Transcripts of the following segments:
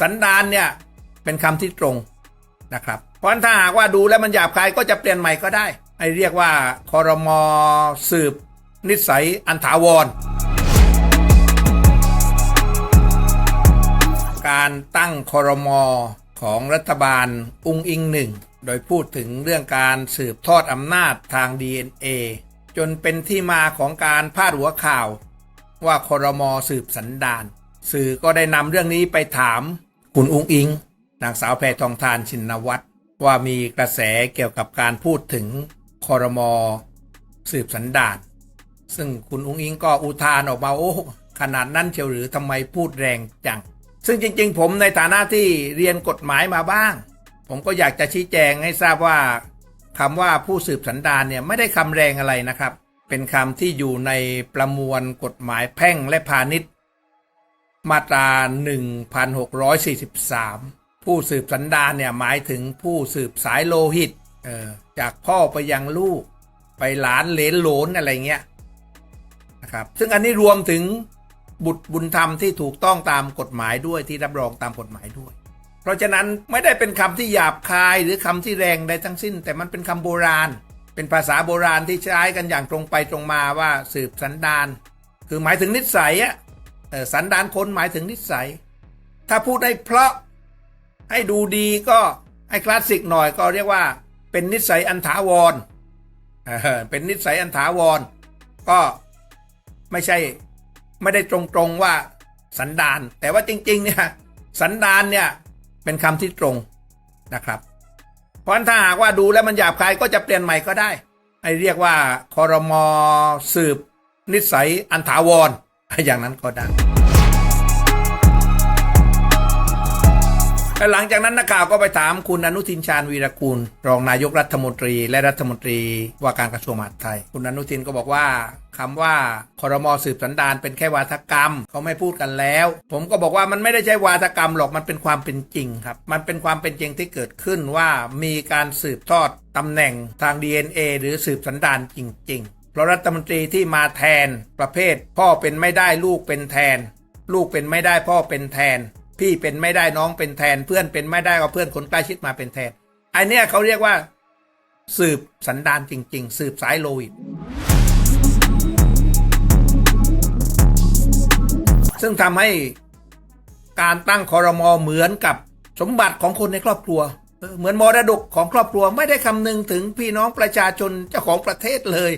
สันดานเนี่ยเป็นคำที่ตรงนะครับ เพราะถ้าหากว่าดูแล้วมันหยาบคายก็จะเปลี่ยนใหม่ก็ได้ให้เรียกว่าคอรมอสืบ นิสัยอันถาวร การตั้งคอรมอของรัฐบาลอุงอิงหนึ่งโดยพูดถึงเรื่องการสืบทอดอำนาจทาง DNA จนเป็นที่มาของการพาดหัวข่าว ว่าคอรมอสืบสันดาน สื่อก็ได้นำเรื่องนี้ไปถาม คุณอุงอิง นางสาวแพทองทานชินวัตรว่ามีกระแสเกี่ยวกับการพูดถึงคอรมอสืบสันดานซึ่งคุณอุงอิงก็อุทานออกมาโอ้ขนาดนั้นเชียวหรือทำไมพูดแรงจัง ซึ่งจริง ๆ ผมในฐานะที่เรียนกฎหมายมาบ้าง ผมก็อยากจะชี้แจงให้ทราบว่าคำว่าผู้สืบสันดานเนี่ยไม่ได้คำแรงอะไรนะครับ เป็นคำที่อยู่ในประมวลกฎหมายแพ่งและพาณิชย์ มาตรา 1643 ผู้สืบสันดานเนี่ยหมายถึงผู้สืบสายโลหิตเออจากพ่อไปยังลูก ไปหลานเหลนหลนอะไรเงี้ยนะครับซึ่งอันนี้รวมถึงบุตรบุญธรรมที่ถูกต้องตามกฎหมายด้วยที่รับรองตามกฎหมายด้วย เพราะฉะนั้นไม่ได้เป็นคำที่หยาบคายหรือคำที่แรงใดทั้งสิ้น แต่มันเป็นคำโบราณ เป็นภาษาโบราณที่ใช้กันอย่างตรงไปตรงมาว่าสืบสันดาน คือหมายถึงนิสัยอะ สันดานคนหมายถึงนิสัย ถ้าพูดให้เพราะให้ดูดีก็ให้คลาสสิกหน่อยก็เรียกว่า เป็นนิสัยอันถาวรเเป็นนิสัยอันถาวร ก็ไม่ใช่ไม่ได้ตรงๆว่าสันดาน แต่ว่าจริง ๆ เนี่ย สันดานเนี่ยเป็นคำที่ตรงนะครับ เพราะฉะนั้นถ้าหากว่าดูแล้วมันหยาบคายก็จะเปลี่ยนใหม่ก็ได้ให้เรียกว่าคอรมอสืบ นิสัยอันถาวร อย่างนั้นก็ได้หลังจากนั้นนักข่าวก็ไปถามคุณอนุทินชาญวีรกูล รองนายกรัฐมนตรี และรัฐมนตรีว่าการกระทรวงมหาดไทย คุณอนุทินก็บอกว่าคำว่าคอรมอสืบสันดานเป็นแค่วาทกรรมเขาไม่พูดกันแล้ว ผมก็บอกว่ามันไม่ได้ใช่วาทกรรมหรอกมันเป็นความเป็นจริงครับ มันเป็นความเป็นจริงที่เกิดขึ้นว่ามีการสืบทอดตำแหน่งทาง DNA หรือสืบสันดานจริง ๆ เพราะรัฐมนตรีที่มาแทน ประเภท พ่อเป็นไม่ได้ลูกเป็นแทน ลูกเป็นไม่ได้พ่อเป็นแทน พี่เป็นไม่ได้น้องเป็นแทน เพื่อนเป็นไม่ได้ก็เพื่อนคนใกล้ชิดมาเป็นแทนอันเนี้ยเขาเรียกว่า สืบสันดานจริง ๆ สืบสายโลหิตซึ่งทำให้การตั้งคอรมอเหมือนกับสมบัติของคนในครอบครัวเออเหมือนมรดกของครอบครัวไม่ได้คำนึงถึงพี่น้องประชาชนเจ้าของประเทศเลย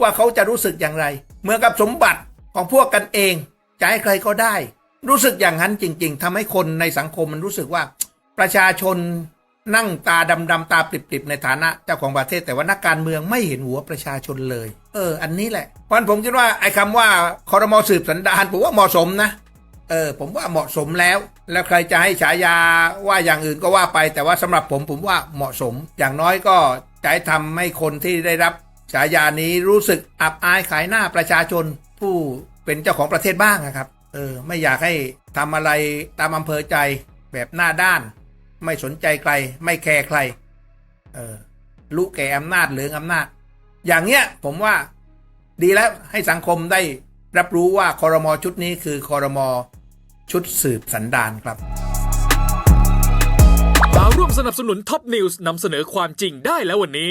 ว่าเขาจะรู้สึกอย่างไร เหมือนกับสมบัติของพวกกันเองจะให้ใครก็ได้ รู้สึกอย่างนั้นจริง ๆทำให้คนในสังคมมันรู้สึกว่า ประชาชนนั่งตาดำๆตาปริบๆในฐานะเจ้าของประเทศแต่ว่านักการเมืองไม่เห็นหัวประชาชนเลย เออ อันนี้แหละเพราะฉะนั้นผมคิดว่าไอ้คำว่าคอรมอสืบสันดานผมว่าเหมาะสมนะเออผมว่าเหมาะสมแล้ว แล้วใครจะให้ฉายาว่าอย่างอื่นก็ว่าไป แต่ว่าสำหรับผมผมว่าเหมาะสม อย่างน้อยก็จะทำให้คนที่ได้รับ ฉายานี้รู้สึกอับอายขายหน้าประชาชนผู้เป็นเจ้าของประเทศบ้างนะครับ เออ ไม่อยากให้ทำอะไรตามอำเภอใจแบบหน้าด้าน ไม่สนใจใคร ไม่แคร์ใคร เออรู้แก่อำนาจเหลืองอำนาจ อย่างเงี้ยผมว่าดีแล้วให้สังคมได้รับรู้ว่าคอรมอชุดนี้คือคอรมอชุดสืบสันดานครับมาร่วมสนับสนุนท็อปนิวส์นำเสนอความจริงได้แล้ววันนี้